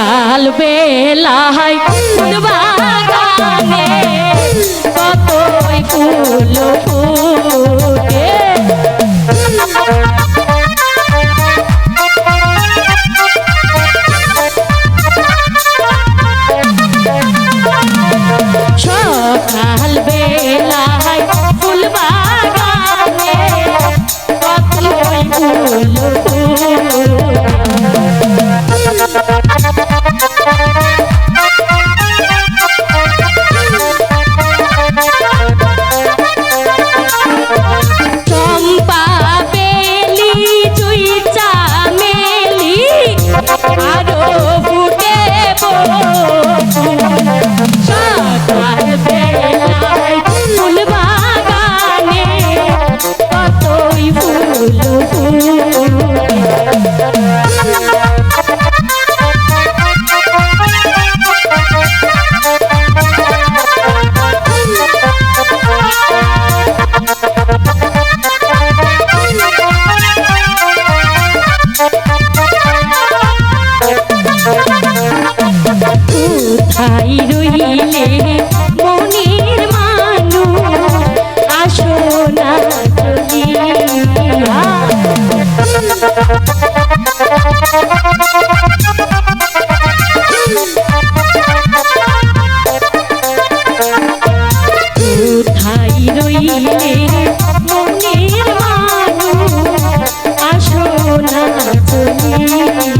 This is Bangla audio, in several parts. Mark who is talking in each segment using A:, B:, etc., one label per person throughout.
A: সকাল বেলায় বাগানে কতই ফুল ফুটে। সকাল বেলায় ফুল বাগানে কতই ফুল ফুটে। কোথায় রইলে মনের মানু আসো না কোথায় রইলে না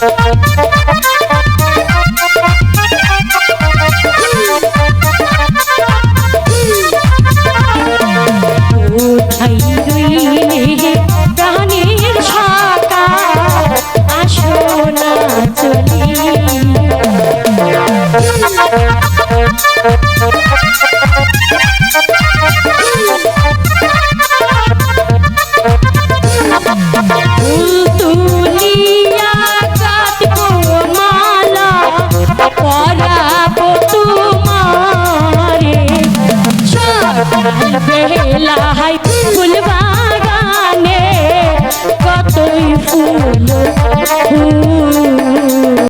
A: Thank you. Oh,